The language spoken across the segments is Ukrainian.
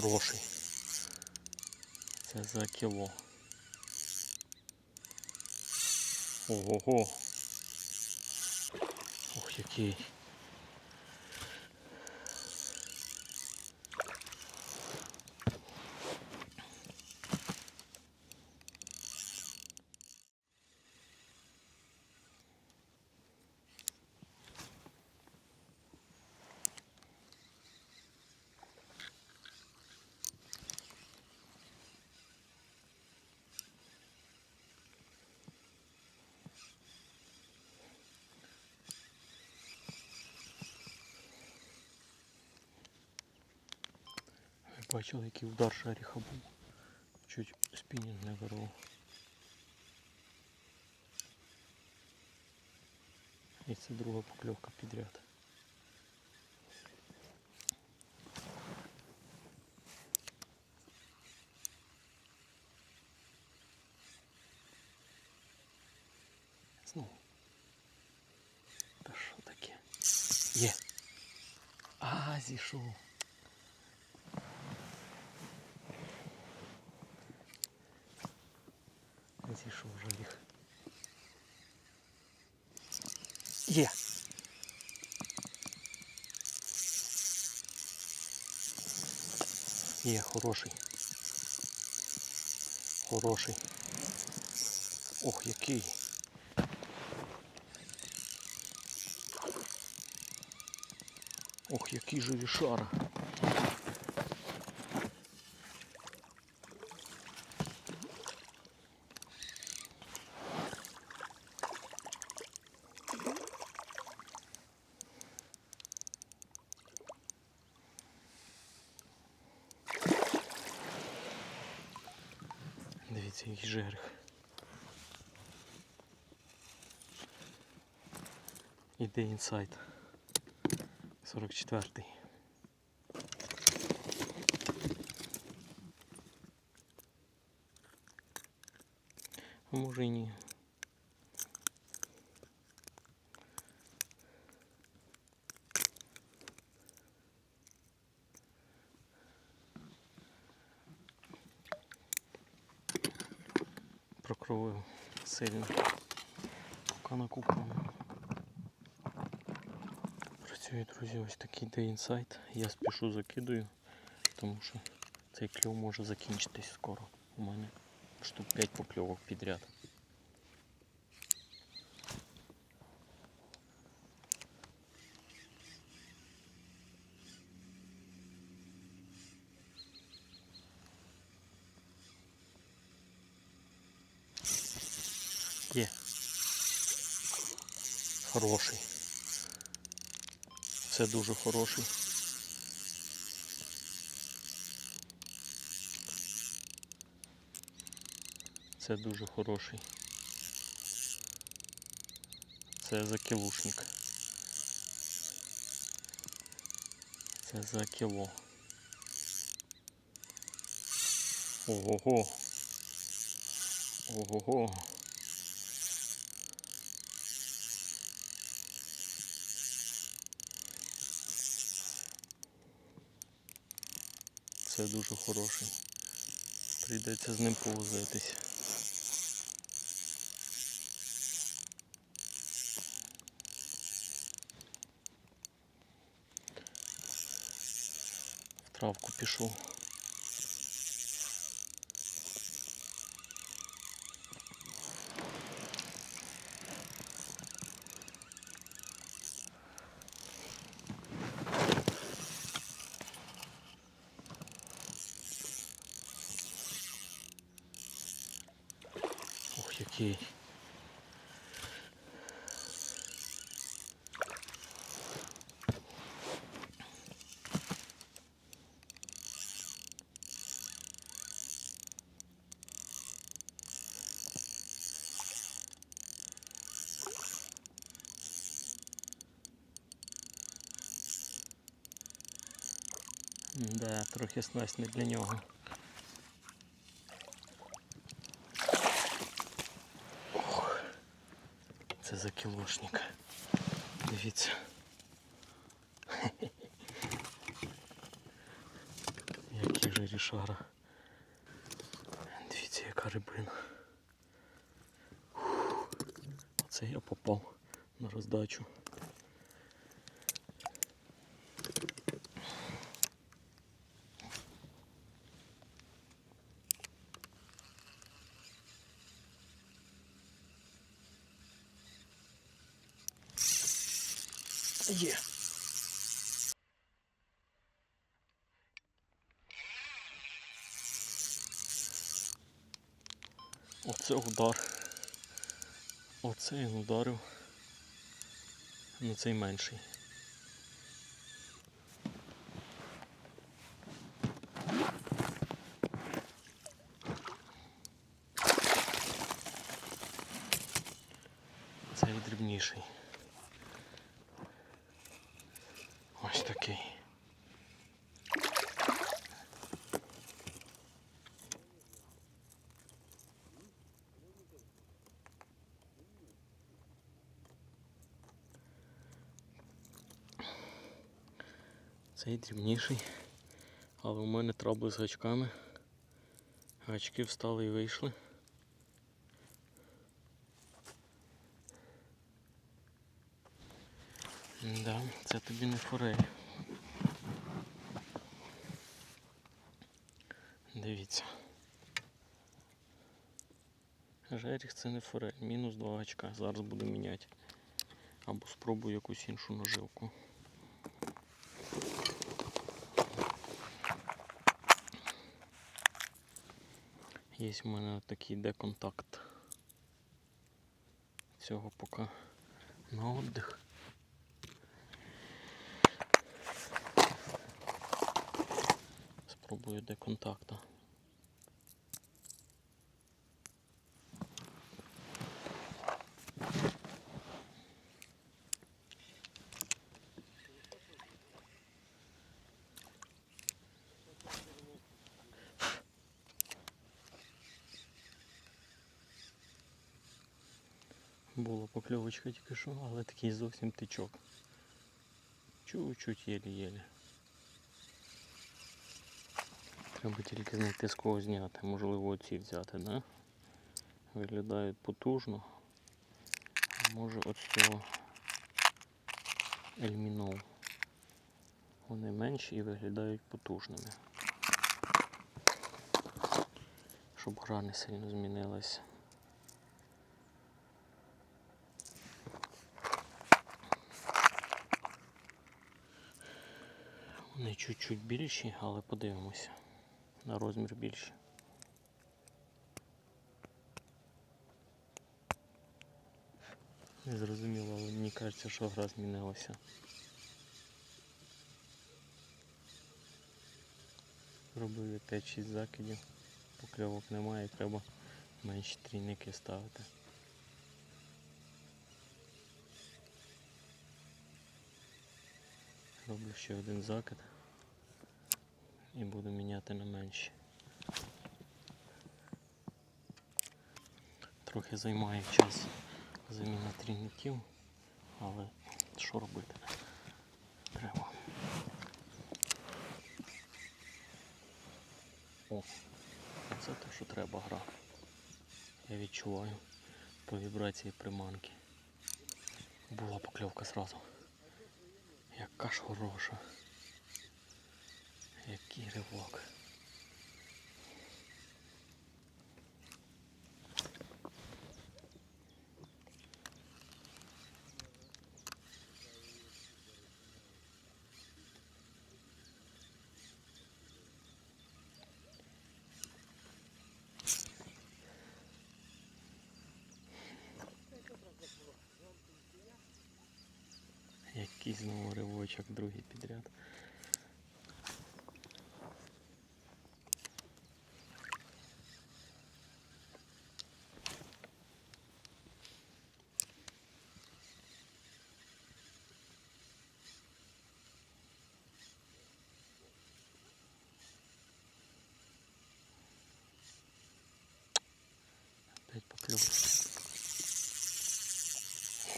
хороший. Це за кіло. Ого-го. Ох, який. бачили, який удар шаріха був. Чуть спінінг не вирвав. І це друга покльовка підряд. Знову. Та що таке? Є. А, зійшов. Зійшов Є, хороший. Хороший. Ох, який. Ох, який же вішара. Дивіться, який жерех. Іде інсайт. 44-й. А може і ні. Прокровив сильно. Поки накупав. Працює, друзі, ось такий де інсайт. Я спішу закидую, тому що цей кльов може закінчитись скоро. У мене штук 5 покльовок підряд. Хороший. Це дуже хороший. Це дуже хороший. Це закілушник. Це за кіло. Ого-го. Ого-го. Це дуже хороший. Прийдеться з ним повозитись. Травку пішов. Ох, який. Да, трохи снасть не для нього. Ох, це за кілошник. Дивіться. Який жерішара. Дивіться, яка рибина. Оце я попав на роздачу. Оце удар. Оце він ударив. Ну цей менший. Цей дрібніший. Ось такий. Цей дрібніший, але у мене трабли з гачками. Гачки встали і вийшли. Да, це тобі не форель. Дивіться. Жеріх це не форель, мінус 2 гачка. Зараз буду міняти. Або спробую якусь іншу наживку. Є в мене такий деконтакт. Цього поки на отдих. Спробую деконтакта. Була покльовочка тільки що, але такий зовсім тичок. Чуть-чуть єлі-єлі. Треба тільки знайти з кого зняти. Можливо оці взяти, да? Виглядають потужно. А може от цього ельмінов. Вони менші і виглядають потужними. Щоб гра сильно змінилася. Вони чуть-чуть більші, але подивимося. На розмір більші. Не зрозуміло, але мені кажеться, що гра змінилася. Робили 5-6 закидів, покльовок немає, треба менші трійники ставити. Роблю ще один закид і буду міняти на менші. Трохи займає час заміна трійників, але що робити? Треба. О, це те, що треба гра. Я відчуваю по вібрації приманки. Була покльовка зразу. Яка ж хороша. Який ривок. Який знову ривочок, другий підряд. Опять покльовка.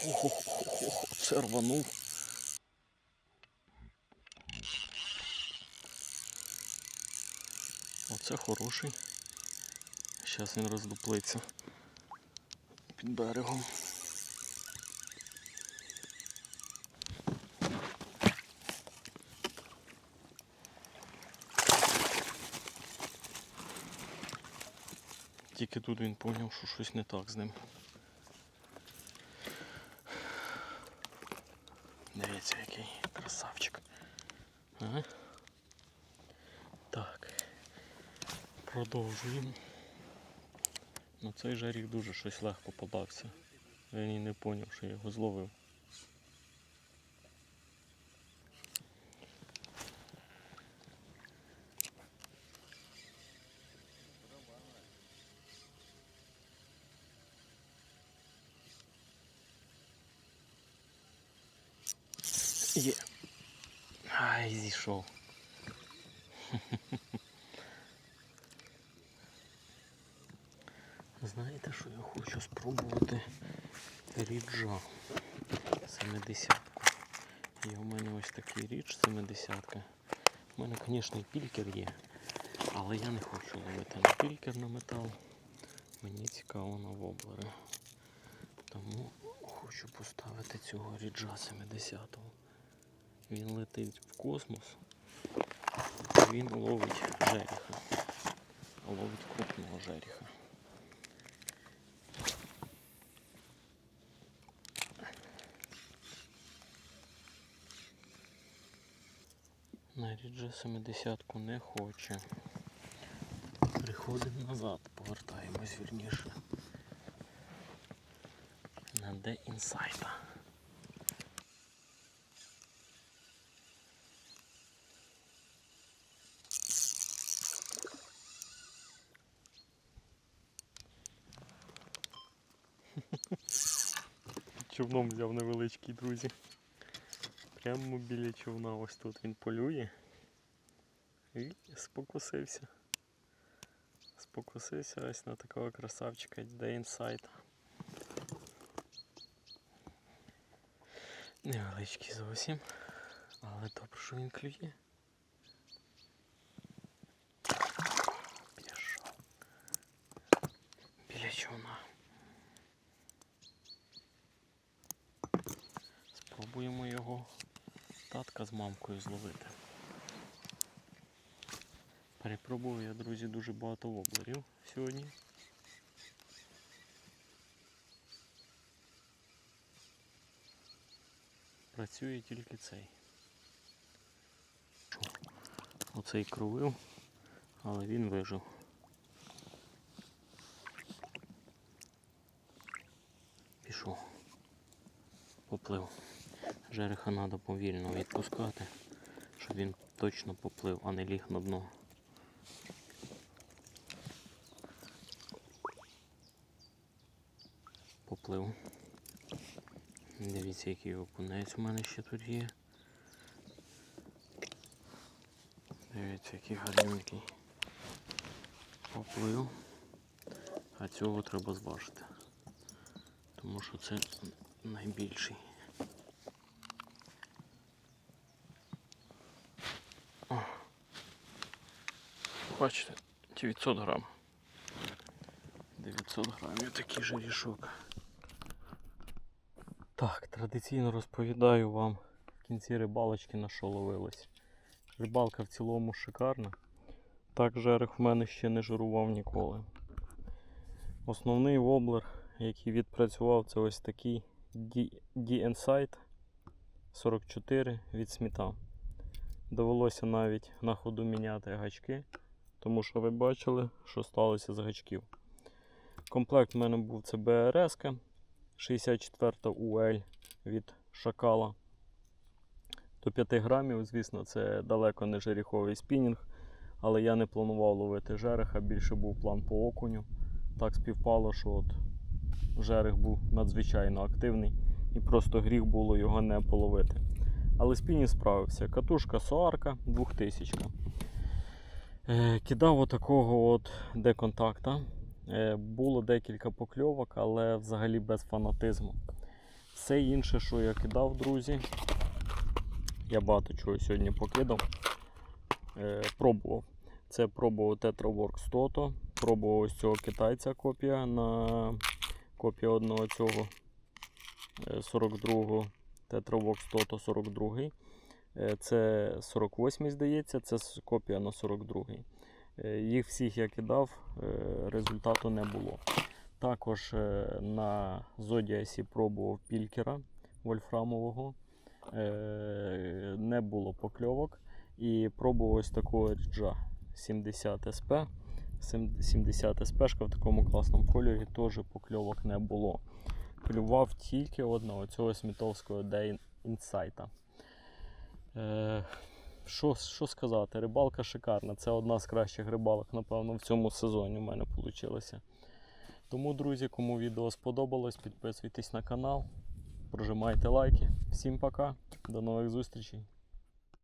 Охо-хо-хо, це рванув. Оце хороший. Зараз він роздуплиться під берегом. Тільки тут він зрозумів, що щось не так з ним. Дивіться, який красавчик. Ага. Так. Продовжуємо. Ну цей жарік дуже щось легко подався. Він і не зрозумів, що я його зловив. Є. Ай, зійшов. Знаєте, що я хочу спробувати ріджа 70-ку. Є у мене ось такий рідж 70-ка. У мене, звісно, і пількер є, але я не хочу ловити на пількер на метал. Мені цікаво на воблери. Тому хочу поставити цього ріджа 70-го. Він летить в космос. Він ловить жереха. Ловить крупного жереха. На рідже 70-ку не хоче. Приходимо назад, повертаємось вірніше. На де інсайда. Човном взяв невеличкий, друзі. Прямо біля човна ось тут він полює. І спокусився. Спокусився ось на такого красавчика Day Inside. Невеличкий зовсім. Але добре, що він клює. Пішов. Біля човна. Спробуємо його татка з мамкою зловити. Перепробував я, друзі, дуже багато воблерів сьогодні. Працює тільки цей. Оцей кровив, але він вижив. Пішов. Поплив. Жереха треба повільно відпускати, щоб він точно поплив, а не ліг на дно. Поплив. Дивіться, який окунець у мене ще тут є. Дивіться, який гарненький. Поплив. А цього треба зважити. Тому що це найбільший. О. Бачите, 900 грам. 900 грамів такий жерішок. Так, традиційно розповідаю вам в кінці рибалочки на що ловилось. Рибалка в цілому шикарна. Так жерех в мене ще не жирував ніколи. Основний воблер, який відпрацював, це ось такий D-Insight 44 від сміта. Довелося навіть на ходу міняти гачки, тому що ви бачили, що сталося з гачків. Комплект в мене був це БРС 64 UL від шакала. До 5 грамів, звісно, це далеко не жереховий спінінг, але я не планував ловити жереха, більше був план по окуню. Так співпало, що от жерех був надзвичайно активний і просто гріх було його не половити. Але спінінг справився. Катушка Соарка 2000. Е, кидав отакого от деконтакта. Е, було декілька покльовок, але взагалі без фанатизму. Все інше, що я кидав, друзі, я багато чого сьогодні покидав, е, пробував. Це пробував Tetraworks Toto, пробував ось цього китайця копія на копія одного цього е, 42-го Tetraworks Toto 42. Е, Це 48 здається, це копія на 42-й. Е, Їх всіх я кидав, е, результату не було. Також е, на Зодіасі пробував пількера вольфрамового. Е, Не було покльовок. І пробував ось такого ріджа 70 СП. 70 СП в такому класному кольорі теж покльовок не було. Клював тільки одного цього смітовського Day Insight. Е, що, що сказати? Рибалка шикарна. Це одна з кращих рибалок, напевно, в цьому сезоні в мене вийшло. Тому, друзі, кому відео сподобалось, підписуйтесь на канал, прожимайте лайки. Всім пока, до нових зустрічей.